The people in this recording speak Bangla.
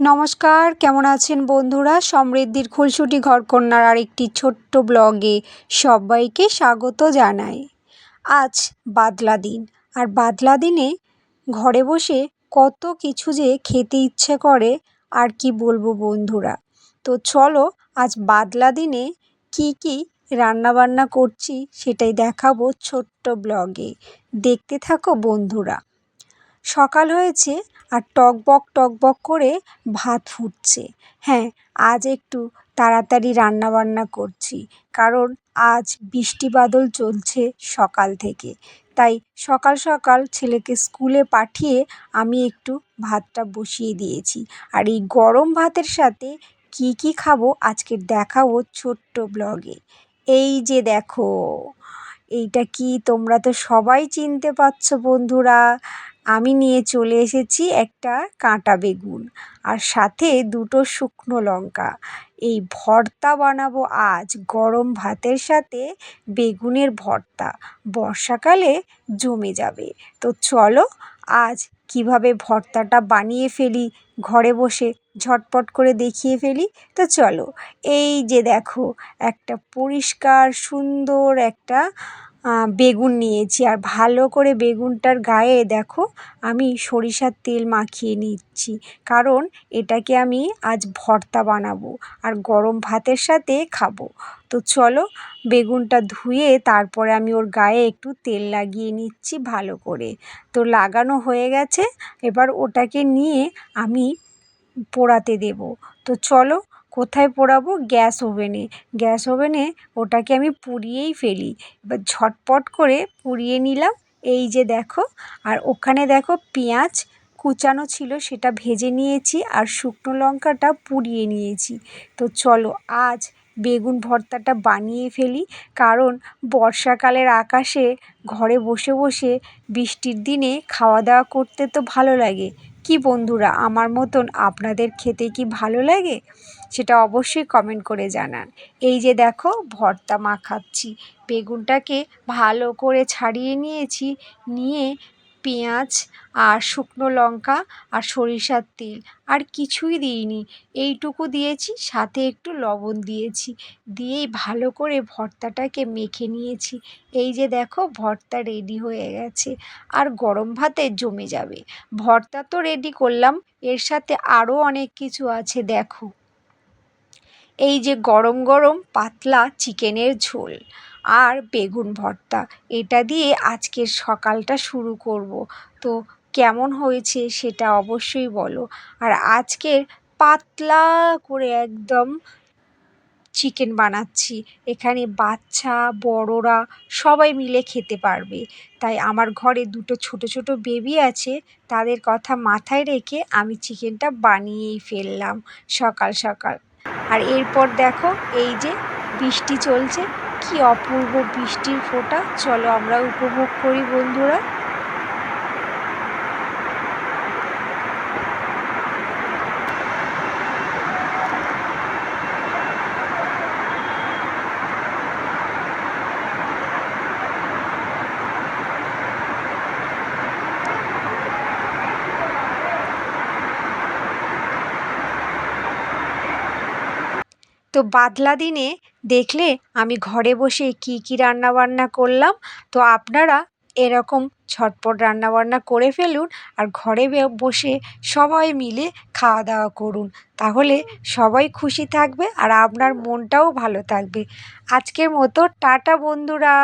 নমস্কার, কেমন আছেন বন্ধুরা? সমৃদ্ধির খুলসুটি ঘরকন্যার আরেকটি ছোট্ট ব্লগে সবাইকে স্বাগত জানাই। আজ বাদলা দিন, আর বাদলা দিনে ঘরে বসে কত কিছু যে খেতে ইচ্ছে করে, আর কি বলব বন্ধুরা? তো চলো আজ বাদলা দিনে কি কি রান্নাবান্না করছি সেটাই দেখাবো ছোট্ট ব্লগে। দেখতে থাকো বন্ধুরা। সকাল হয়েছে আর টকবক টকবক করে ভাত ফুটছে। হ্যাঁ আজ একটু তাড়াতাড়ি রান্নাবান্না করছি, কারণ আজ বৃষ্টি বাদল চলছে সকাল থেকে। তাই সকাল সকাল ছেলেকে স্কুলে পাঠিয়ে আমি একটু ভাতটা বসিয়ে দিয়েছি। আর এই গরম ভাতের সাথে কি কি খাব আজকে দেখাবো ছোট্ট ব্লগে। এই যে দেখো, এইটা কি তোমরা তো সবাই চিনতে পারছ বন্ধুরা। আমি নিয়ে চলে এসেছি একটা কাঁটা বেগুন আর সাথে দুটো শুকনো লঙ্কা। এই ভর্তা বানাবো আজ গরম ভাতের সাথে বেগুনের ভর্তা। বর্ষাকালে জমে যাবে। তো চলো আজ কীভাবে ভর্তাটা বানিয়ে ফেলি, ঘরে বসে ঝটপট করে দেখিয়ে ফেলি। তো চলো, এই যে দেখো, একটা পরিষ্কার সুন্দর একটা বেগুন নিয়েছি। আর ভালো করে বেগুনটার গায়ে দেখো, আমি সরিষার তেল মাখিয়ে নিচ্ছি। কারণ এটাকে আমি আজ ভর্তা বানাবো আর গরম ভাতের সাথে খাব। তো চলো, বেগুনটা ধুয়ে তারপরে আমি ওর গায়ে একটু তেল লাগিয়ে নিচ্ছি ভালো করে। তো লাগানো হয়ে গেছে, এবার ওটাকে নিয়ে আমি পোড়াতে দেবো। তো চলো কোথায় পোড়াবো? গ্যাস ওভেনে। গ্যাস ওভেনে ওটাকে আমি পুড়িয়েই ফেলি। এবার ঝটপট করে পুড়িয়ে নিলাম। এই যে দেখো, আর ওখানে দেখো পেঁয়াজ কুচানো ছিল, সেটা ভেজে নিয়েছি, আর শুকনো লঙ্কাটা পুড়িয়ে নিয়েছি। তো চলো, আজ বেগুন ভর্তাটা বানিয়ে ফেলি। কারণ বর্ষাকালের আকাশে ঘরে বসে বসে বৃষ্টির দিনে খাওয়া দাওয়া করতে তো ভালো লাগে। কি বন্ধুরা, আমার মতন আপনাদের খেতে কি ভালো লাগে? সেটা অবশ্যই কমেন্ট করে জানান। এই যে দেখো, ভর্তা মাখাচ্ছি। বেগুনটাকে ভালো করে ছাড়িয়ে নিয়েছি। নিয়ে পেঁয়াজ আর শুকনো লঙ্কা আর সরিষার তেল। আর কিছুই দিইনি। এইটুকু দিয়েছি, সাথে একটু লবণ দিয়েছি। দিয়েই ভালো করে ভর্তাটাকে মেখে নিয়েছি। এই যে দেখো, ভর্তা রেডি হয়ে গেছে। আর গরম ভাতে জমে যাবে। ভর্তা তো রেডি করলাম। এর সাথে আরও অনেক কিছু আছে, দেখো। এই যে গরম গরম পাতলা চিকেনের ঝোল আর বেগুন ভর্তা, এটা দিয়ে আজকের সকালটা শুরু করব। তো কেমন হয়েছে সেটা অবশ্যই বলো। আর আজকের পাতলা করে একদম চিকেন বানাচ্ছি। এখানে বাচ্চা, বড়রা সবাই মিলে খেতে পারবে। তাই আমার ঘরে দুটো ছোট ছোট বেবি আছে, তাদের কথা মাথায় রেখে আমি চিকেনটা বানিয়েই ফেললাম সকাল সকাল। আর এরপর দেখো এই যে বৃষ্টি চলছে, কি অপূর্ব বৃষ্টির ফোঁটা। চলো আমরা উপভোগ করি বন্ধুরা। তো বাদলা দিনে দেখলে আমি ঘরে বসে কী কী রান্নাবান্না করলাম? তো আপনারা এরকম ঝটপট রান্নাবান্না করে ফেলুন আর ঘরে বসে সবাই মিলে খাওয়া দাওয়া করুন। তাহলে সবাই খুশি থাকবে আর আপনার মনটাও ভালো থাকবে। আজকের মতো টাটা বন্ধুরা।